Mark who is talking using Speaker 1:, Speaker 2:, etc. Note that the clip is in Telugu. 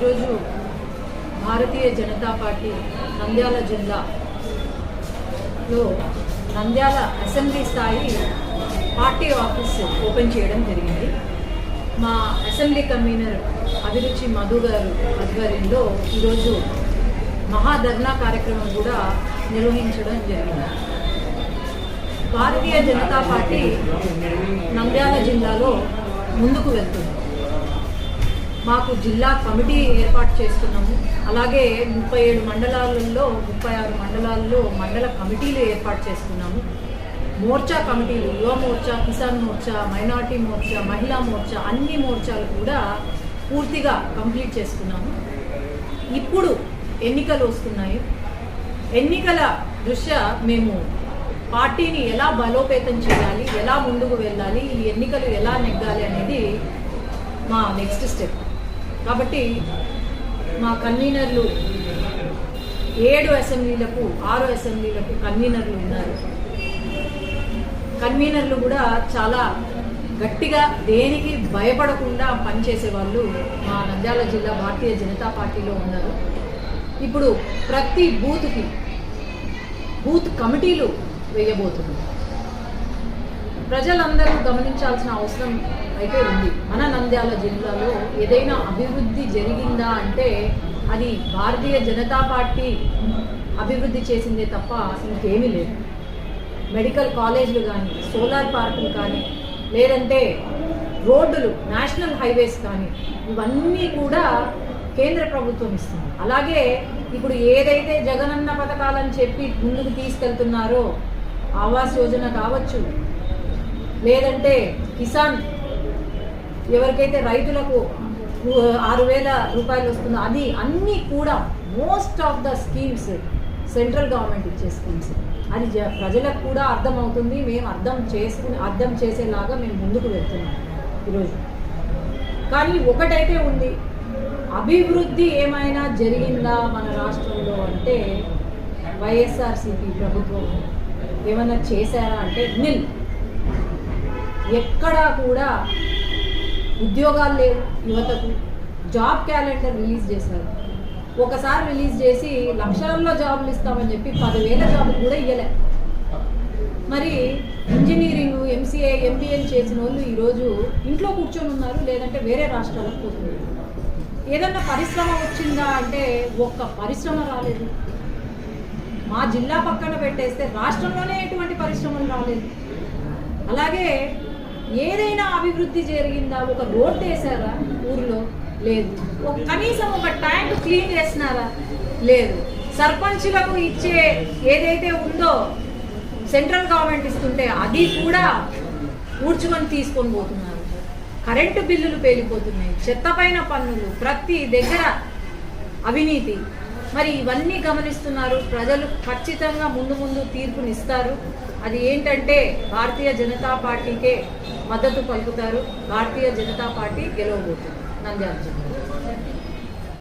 Speaker 1: ఈరోజు భారతీయ జనతా పార్టీ నంద్యాల జిల్లాలో నంద్యాల అసెంబ్లీ స్థాయి పార్టీ ఆఫీస్ ఓపెన్ చేయడం జరిగింది. మా అసెంబ్లీ కన్వీనర్ అభిరుచి మధు గారు ఆధ్వర్యంలో ఈరోజు మహాధర్నా కార్యక్రమం కూడా నిర్వహించడం జరిగింది. భారతీయ జనతా పార్టీ నంద్యాల జిల్లాలో ముందుకు వెళ్తుంది. మాకు జిల్లా కమిటీ ఏర్పాటు చేస్తున్నాము. అలాగే ముప్పై ఏడు మండలాలలో ముప్పై ఆరు మండలాల్లో మండల కమిటీలు ఏర్పాటు చేస్తున్నాము. మోర్చా కమిటీలు యువ మోర్చా కిసాన్ మోర్చా మైనార్టీ మోర్చా మహిళా మోర్చా అన్ని మోర్చాలు కూడా పూర్తిగా కంప్లీట్ చేసుకున్నాము. ఇప్పుడు ఎన్నికలు వస్తున్నాయి. ఎన్నికల దృష్ట్యా మేము పార్టీని ఎలా బలోపేతం చేయాలి ఎలా ముందుకు వెళ్ళాలి ఈ ఎన్నికలు ఎలా నెగ్గాలి అనేది మా నెక్స్ట్ స్టెప్ కాబట్టి మా కన్వీనర్లు ఏడు అసెంబ్లీలకు ఆరు అసెంబ్లీలకు కన్వీనర్లు ఉన్నారు. కన్వీనర్లు కూడా చాలా గట్టిగా దేనికి భయపడకుండా పనిచేసే వాళ్ళు మా నంద్యాల జిల్లా భారతీయ జనతా పార్టీలో ఉన్నారు. ఇప్పుడు ప్రతి బూత్కి బూత్ కమిటీలు వేయబోతున్నారు ప్రజలందరూ గమనించాల్సిన అవసరం అయితే ఉంది. మన నంద్యాల జిల్లాలో ఏదైనా అభివృద్ధి జరిగిందా అంటే అది భారతీయ జనతా పార్టీ అభివృద్ధి చేసిందే తప్ప ఇంకేమీ లేదు. మెడికల్ కాలేజీలు కానీ సోలార్ పార్కులు కానీ లేదంటే రోడ్డులు నేషనల్ హైవేస్ కానీ ఇవన్నీ కూడా కేంద్ర ప్రభుత్వం ఇస్తుంది. అలాగే ఇప్పుడు ఏదైతే జగనన్న పథకాలని చెప్పి ముందుకు తీసుకెళ్తున్నారో ఆవాస్ యోజన కావచ్చు లేదంటే కిసాన్ ఎవరికైతే రైతులకు ఆరు వేల రూపాయలు వస్తుందో అది అన్నీ కూడా most of the schemes central government ఇచ్చే స్కీమ్స్ అది జ- ప్రజలకు కూడా అర్థమవుతుంది. మేము అర్థం చేసుకుని అర్థం చేసేలాగా మేము ముందుకు వెళ్తున్నాం ఈరోజు. కానీ ఒకటైతే ఉంది. అభివృద్ధి ఏమైనా జరిగిందా మన రాష్ట్రంలో అంటే వైఎస్ఆర్సీపీ ప్రభుత్వం ఏమైనా చేశారా అంటే నిల్ ఎక్కడా కూడా ఉద్యోగాలు లేవు యువతకు. జాబ్ క్యాలెండర్ రిలీజ్ చేశారు. ఒకసారి రిలీజ్ చేసి లక్షల్లో జాబులు ఇస్తామని చెప్పి పదివేల జాబులు కూడా ఇవ్వలే మరి ఇంజనీరింగ్ ఎంసీఏ ఎంబీఏ చేసిన వాళ్ళు ఈరోజు ఇంట్లో కూర్చొని ఉన్నారు లేదంటే వేరే రాష్ట్రాలకు పోతున్నారు. ఏదన్నా పరిశ్రమ వచ్చిందా అంటే ఒక్క పరిశ్రమ రాలేదు. మా జిల్లా పక్కన పెట్టేస్తే రాష్ట్రంలోనే ఎటువంటి పరిశ్రమలు రాలేదు. అలాగే ఏదైనా అభివృద్ధి జరిగిందా? ఒక రోడ్డు వేసారా ఊర్లో? లేదు. ఒక కనీసం ఒక ట్యాంక్ క్లీన్ చేసినారా? లేదు. సర్పంచులకు ఇచ్చే ఏదైతే ఉందో సెంట్రల్ గవర్నమెంట్ ఇస్తుంటే అది కూడా ఊడ్చుకొని తీసుకొని పోతున్నారు. కరెంటు బిల్లులు పేలిపోతున్నాయి. చెత్త పైన పన్నులు ప్రతి దగ్గర అవినీతి. మరి ఇవన్నీ గమనిస్తున్నారు. ప్రజలు ఖచ్చితంగా ముందు ముందు తీర్పునిస్తారు. అది ఏంటంటే భారతీయ జనతా పార్టీకే మద్దతు పలుకుతారు. భారతీయ జనతా పార్టీ గెలవబోతుంది. నంద్యాల జిల్లా